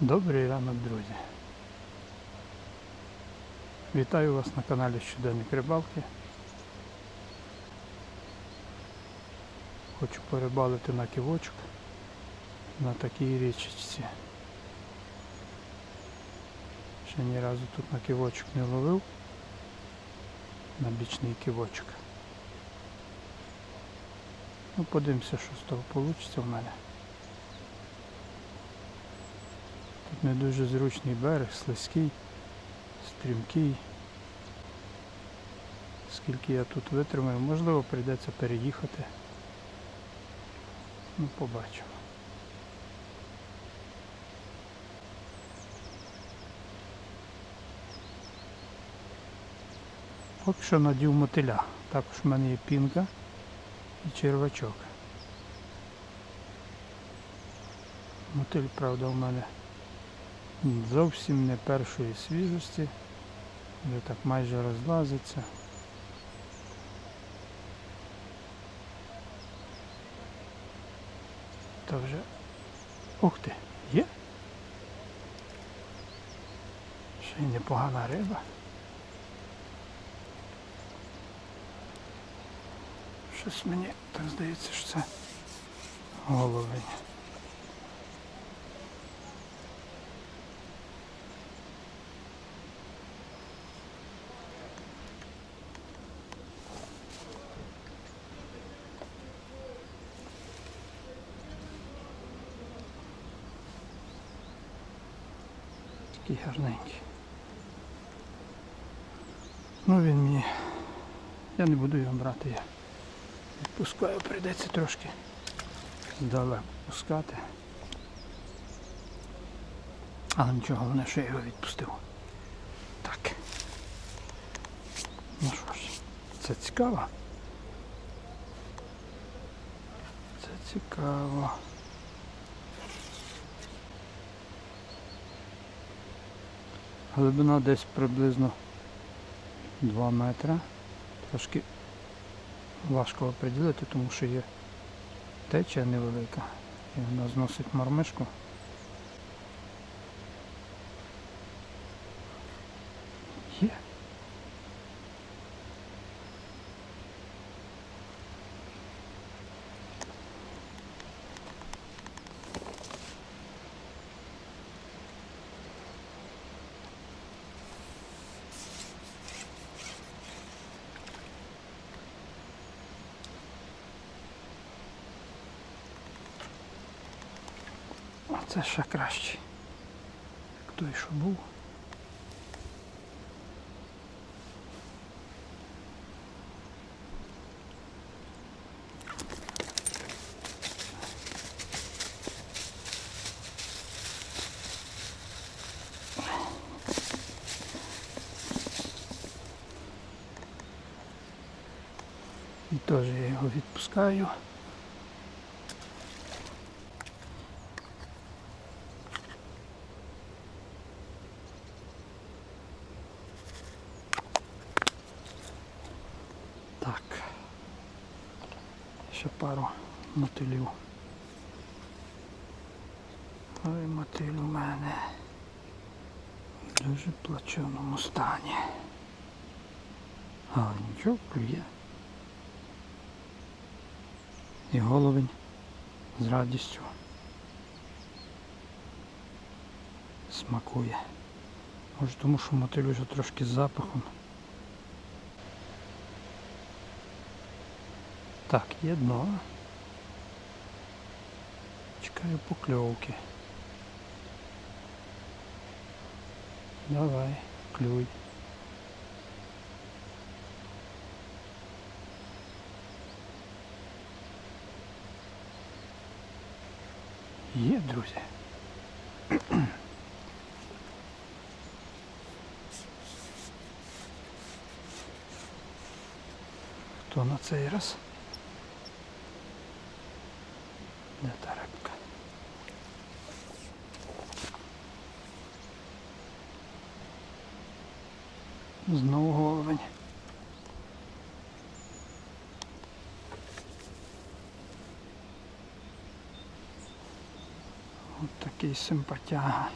Добрий ранок, друзі. Вітаю вас на каналі Щоденник Рибалки. Хочу порибалити на ківочок на такій річці. Ще ні разу тут на ківочок не ловив. На бічний ківочок. Ну, подивимося, що з того вийде в мене. Тут не дуже зручний берег, слизький, стрімкий. Скільки я тут витримаю, можливо прийдеться переїхати. Ну, побачимо. Поки що надів мотиля. Також в мене є пінка і червачок. Мотиль, правда, в мене зовсім не першої свіжості. Вже так майже розлазиться. Та вже... Ух ти, є? Ще й непогана риба. Щось мені так здається, що це головень. Такий гарненький. Ну він мені. Я не буду його брати, я відпускаю, прийдеться трошки здалеку пускати. Але нічого, головне, що я його відпустив. Так. Ну що ж, це цікаво. Це цікаво. Глибина десь приблизно 2 метри. Трошки важко оприділити, тому що є течія невелика. І вона зносить мормишку. Є. Оце ще краще. Як той, що був. Теж я його відпускаю. Так. Ще пару мотилів. Ой, мотиль у мене в дуже плачевному стані. Але нічого клює. І головень з радістю смакує. Може тому, що мотиль вже трошки з запахом. Так, є дно. Чекаю покльовки. Давай, клюй. Є, друзі. Хто на цей раз? Де та рибка? Знову головень. Такий симпатяга.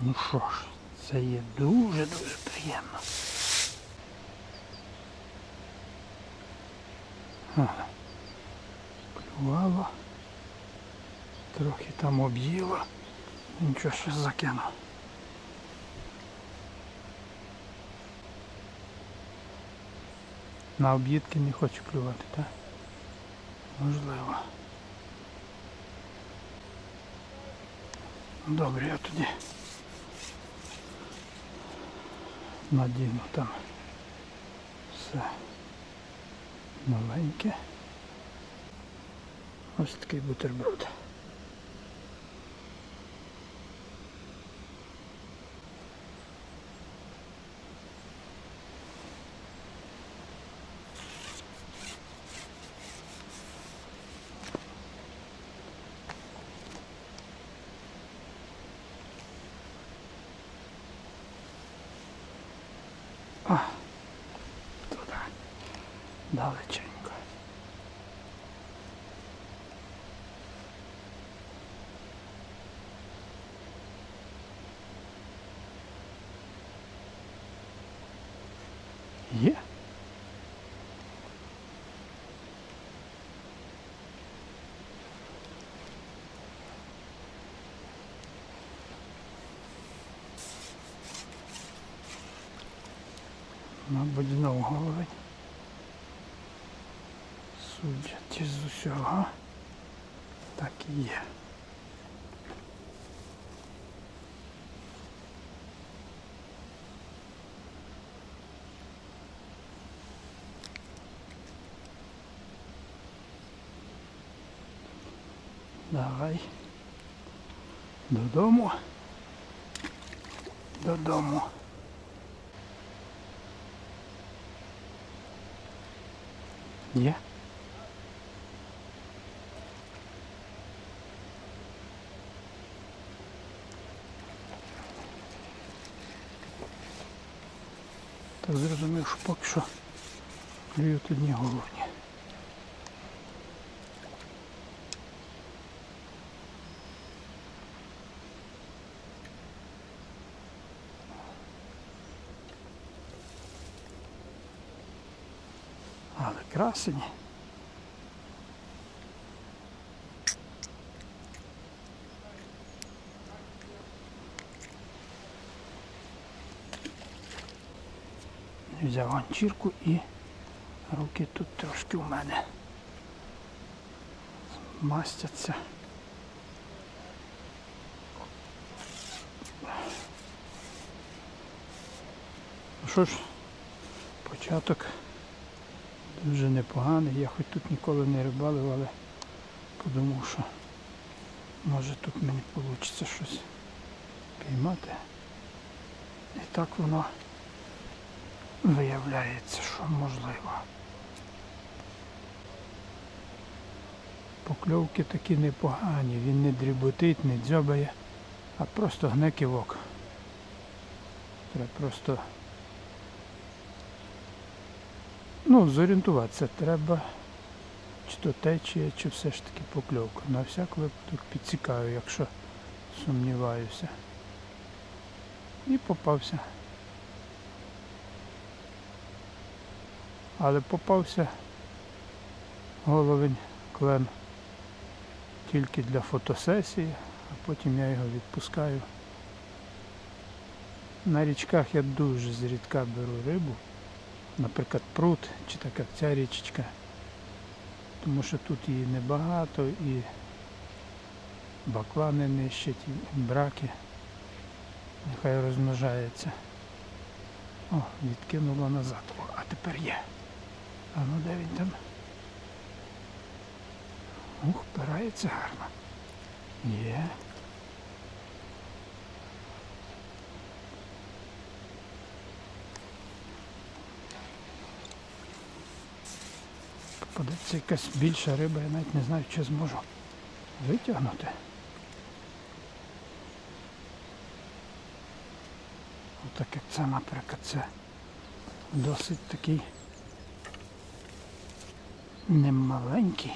Ну що ж, це є дуже-дуже приємно. Ага. Плювала. Трохи там об'їла. Нічого ще закинула. На об'їдки не хочу клювати, так? Можливо. Добре, я тоді надіну там все маленьке. Ось такий бутерброд. Далеченько. Є? Мабуть, знову головень. Судячи з усього, так і є. Давай. Додому. Додому. Є? Так Зрозумів, що поки що клюють одні головні. Але красені. Взяв ганчірку і руки тут трошки у мене мастяться. Ну що ж, початок дуже непоганий. Я хоч тут ніколи не рибалив, але подумав, що може тут мені вийде щось піймати. І так воно виявляється, що можливо. Покльовки такі непогані, він не дріботить, не дзьобає, а просто гне кивок. Треба просто ну, зорієнтуватися треба, чи то течія, чи все ж таки покльовка. На всяк випадок підцікаю, якщо сумніваюся. І попався. Але попався головень клен тільки для фотосесії, а потім я його відпускаю. На річках я дуже зрідка беру рибу, наприклад, пруд чи така ця річечка, тому що тут її небагато і баклани нищать, і браки. Нехай розмножається. О, відкинуло назад. О, а тепер є. А ну де він там? Ух, впирається гарно. Є. Попадеться якась більша риба, я навіть не знаю, чи зможу витягнути. Отак як це, наприклад, це досить такий немаленький.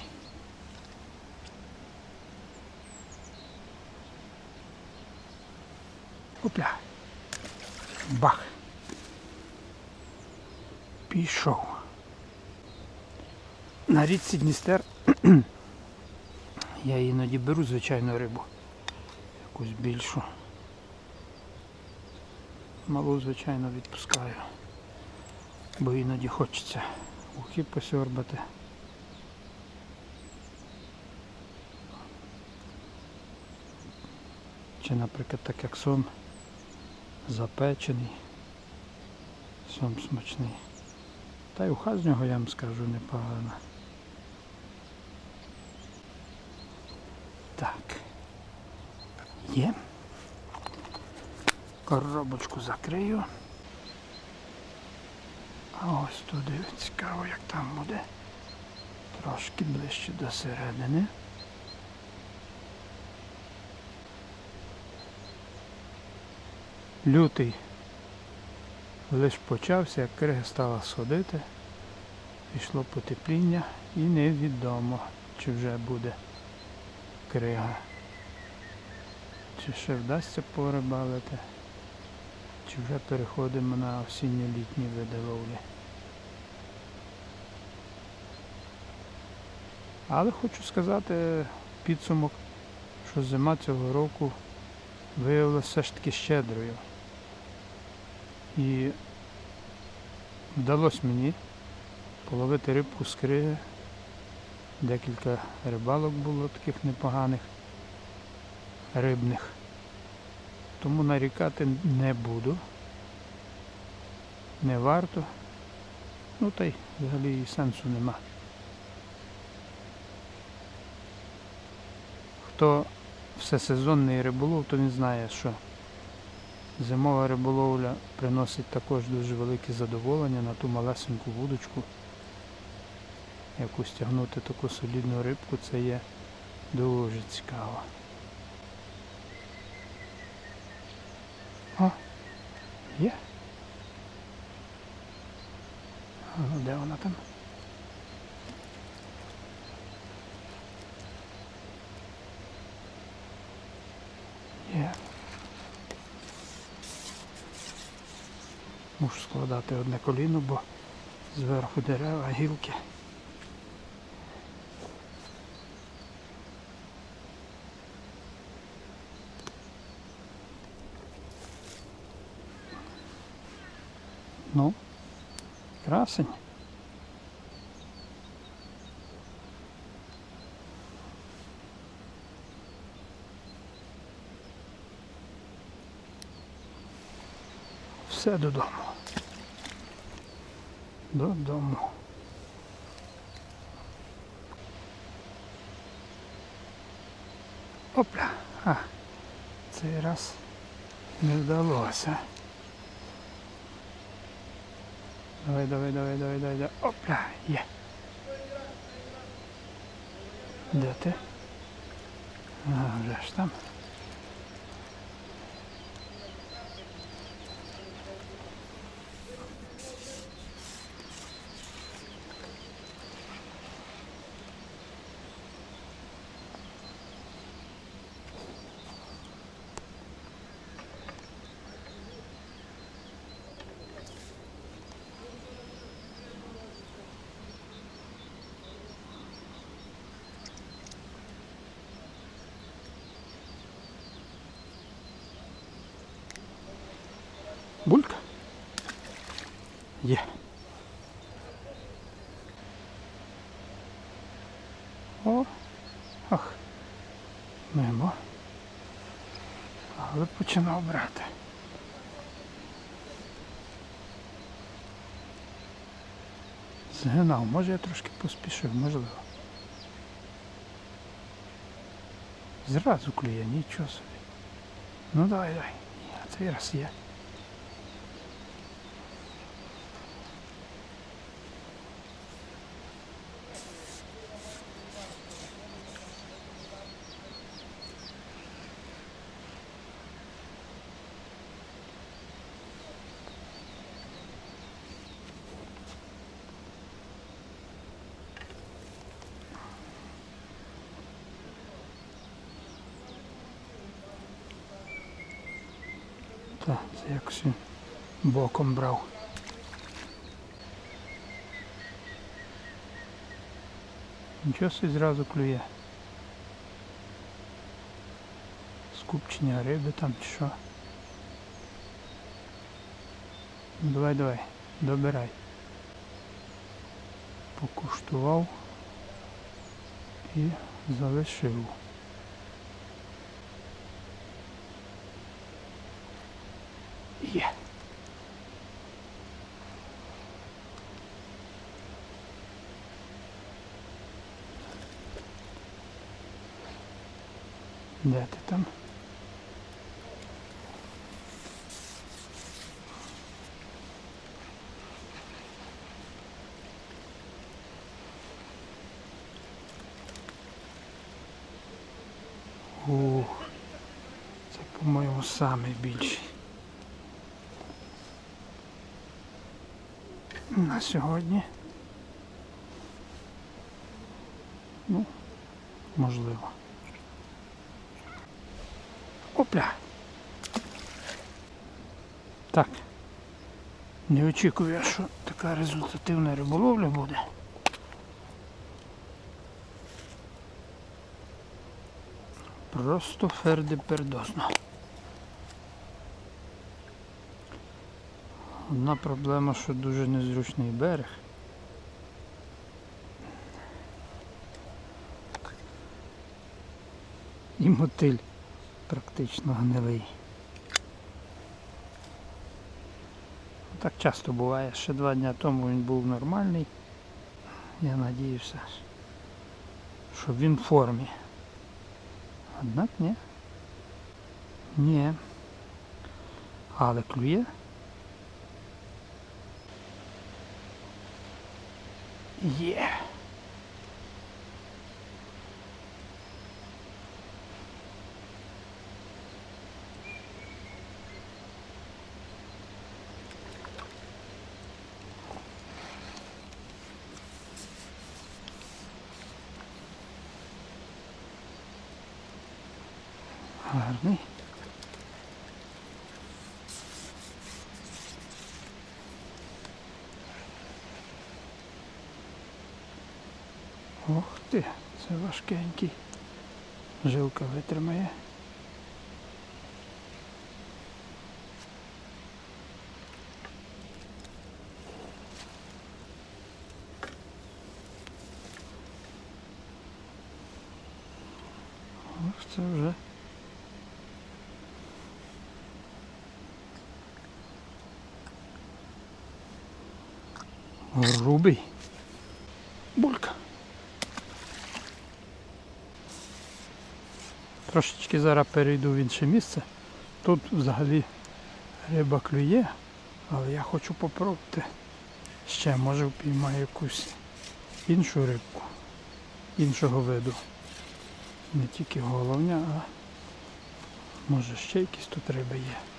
Опля. Бах. Пішов. На річці Дністер я іноді беру звичайну рибу. Якусь більшу. Малу, звичайно, відпускаю. Бо іноді хочеться ухи посьорбати. Чи, наприклад, так як сом запечений, сом смачний. Та й уха з нього, я вам скажу, непогана. Так. Є. Коробочку закрию. А ось туди цікаво, як там буде. Трошки ближче до середини. Лютий лиш почався, як крига стала сходити, пішло потепління і невідомо, чи вже буде крига. Чи ще вдасться порибалити, чи вже переходимо на осінньо-літні види ловлі. Але хочу сказати підсумок, що зима цього року виявилася все ж таки щедрою. І вдалося мені половити рибку з криги. Декілька рибалок було таких непоганих, рибних. Тому нарікати не буду. Не варто. Ну та й взагалі і сенсу нема. Хто всесезонний риболов, то він знає, що зимова риболовля приносить також дуже велике задоволення на ту малесеньку вудочку. Яку стягнути таку солідну рибку, це є дуже цікаво. О, є. А ну де вона там? Є. Мушу складати одне коліно, бо зверху дерева, гілки. Ну, красень. Все додому. Додому. Опля. А, цей раз не вдалося. Давай, давай, давай, давай, давай, давай. Опля, є. Де ти? А, вже ж там. Булька? Є. О, ах, мимо. Але починав брати. Згинав, може я трошки поспішив, можливо. Зразу клює, нічого собі. Ну давай, давай. А цей раз є. Так, це якось він боком брав. Нічого собі зразу клює. Скупчення риби там чи що. Давай, давай, добирай. Покуштував і залишив. Є. Де ти там? Ух, це, по-моєму, самий На сьогодні. Ну, можливо. Опля. Так. Не очікую, що така результативна риболовля буде. Просто фердипердозно. Одна проблема, що дуже незручний берег. І мотиль практично гнилий. Так часто буває. Ще два дні тому він був нормальний. Я надіюся, що він в формі. Однак ні. Ні. Але клює. Є. Гарний. Ох ти, це важкенький. Жилка витримає. Ох, це вже. Грубий. Булька. Трошечки зараз перейду в інше місце. Тут взагалі риба клює, але я хочу попробувати ще, може впіймаю якусь іншу рибку, іншого виду. Не тільки головня, а може ще якісь тут риби є.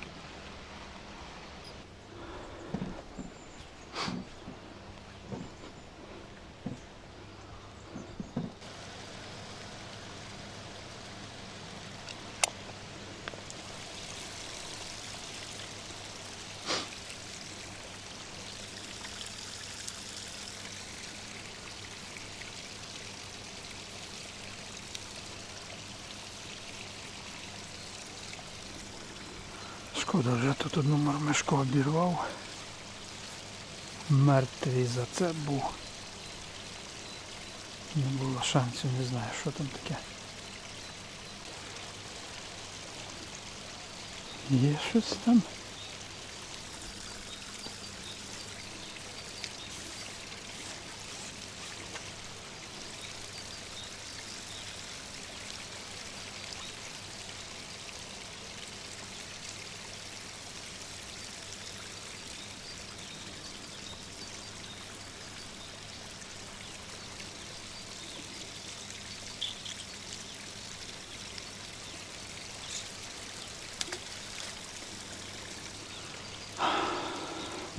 Шкода, вже тут одну мармешку обірвав. Мертвий за це був. Не було шансів, не знаю, що там таке. Є щось там?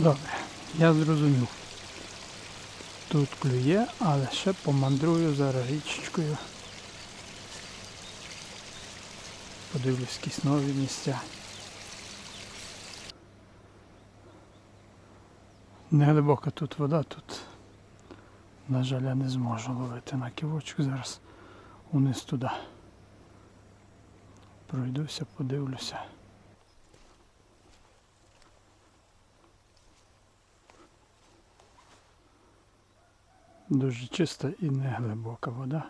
Добре, я зрозумів. Тут клює, але ще помандрую зараз річечкою. Подивлюсь якісь нові місця. Неглибока тут вода, тут, на жаль, я не зможу ловити на ківочку зараз униз туди. Пройдуся, подивлюся. Дуже чиста і не глибока вода.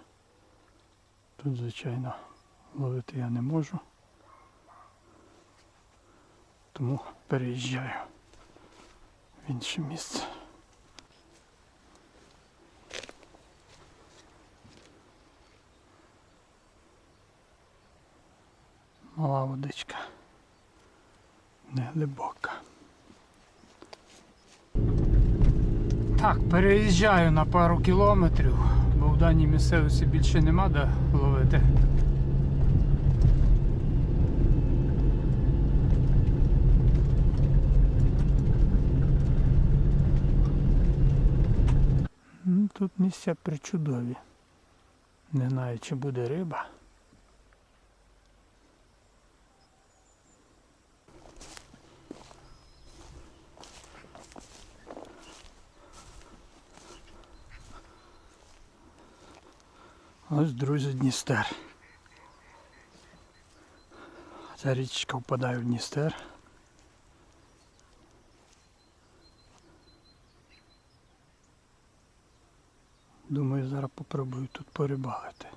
Тут, звичайно, ловити я не можу. Тому переїжджаю в інше місце. Мала водичка. Не глибока. Так, переїжджаю на пару кілометрів, бо в даній місцевості більше нема де ловити. Ну, Тут місця причудові. Не знаю, чи буде риба. Ось, друзі, Дністер. Ця річка впадає в Дністер. Думаю, зараз попробую тут порибалити.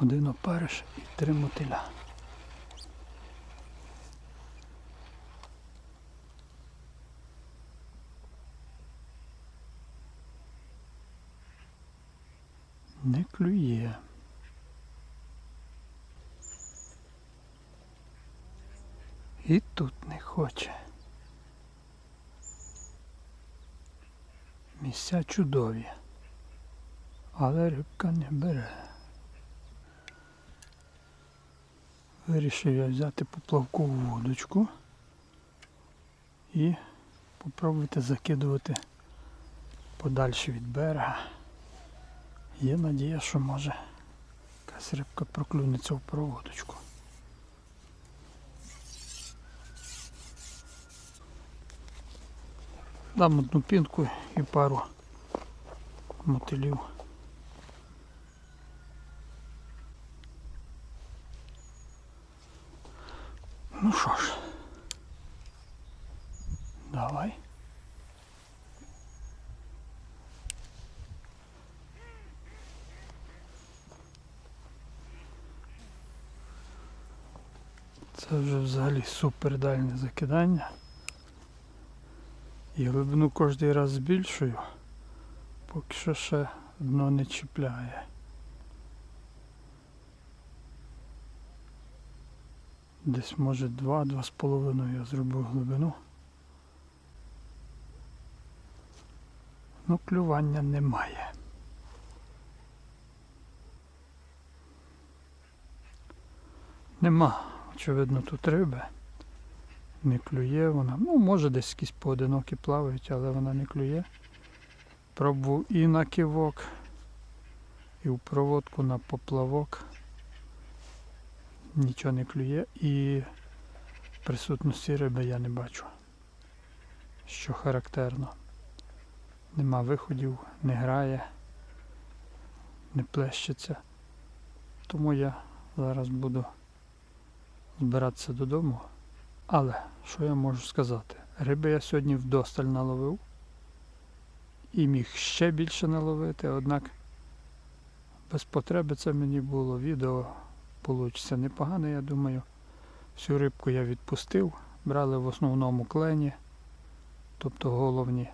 Один опариш і три мотиля. Не клює. І тут не хоче. Місця чудові, але рибка не бере. Вирішив я взяти поплавкову вудочку і попробувати закидувати подальше від берега. Є надія, що може якась рибка проклюнеться в проводочку. Дам одну пінку і пару мотилів. Ну що ж, давай. Це вже взагалі супер дальнє закидання. І глибину кожен раз збільшую, поки що ще дно не чіпляє. Десь може 2-2,5 я зробив глибину. Ну клювання немає. Нема, очевидно, тут риби. Не клює вона. Ну, може десь якісь поодинокі плавають, але вона не клює. Пробував і на кивок, і в проводку на поплавок. Нічого не клює і присутності риби я не бачу. Що характерно. Нема виходів, не грає, не плещеться. Тому я зараз буду збиратися додому. Але що я можу сказати? Риби я сьогодні вдосталь наловив і міг ще більше наловити, однак без потреби це мені було. Відео вийде непогане, я думаю. Всю рибку я відпустив, брали в основному клені, тобто головні.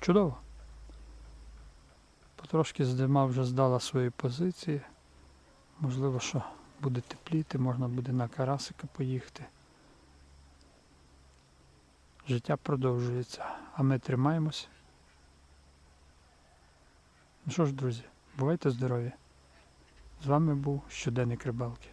Чудово. Потрошки здима вже здала свої позиції. Можливо, що буде тепліти, можна буде на карасика поїхати. Життя продовжується, а ми тримаємось. Ну що ж, друзі, бувайте здорові! З вами був щоденник рибалки.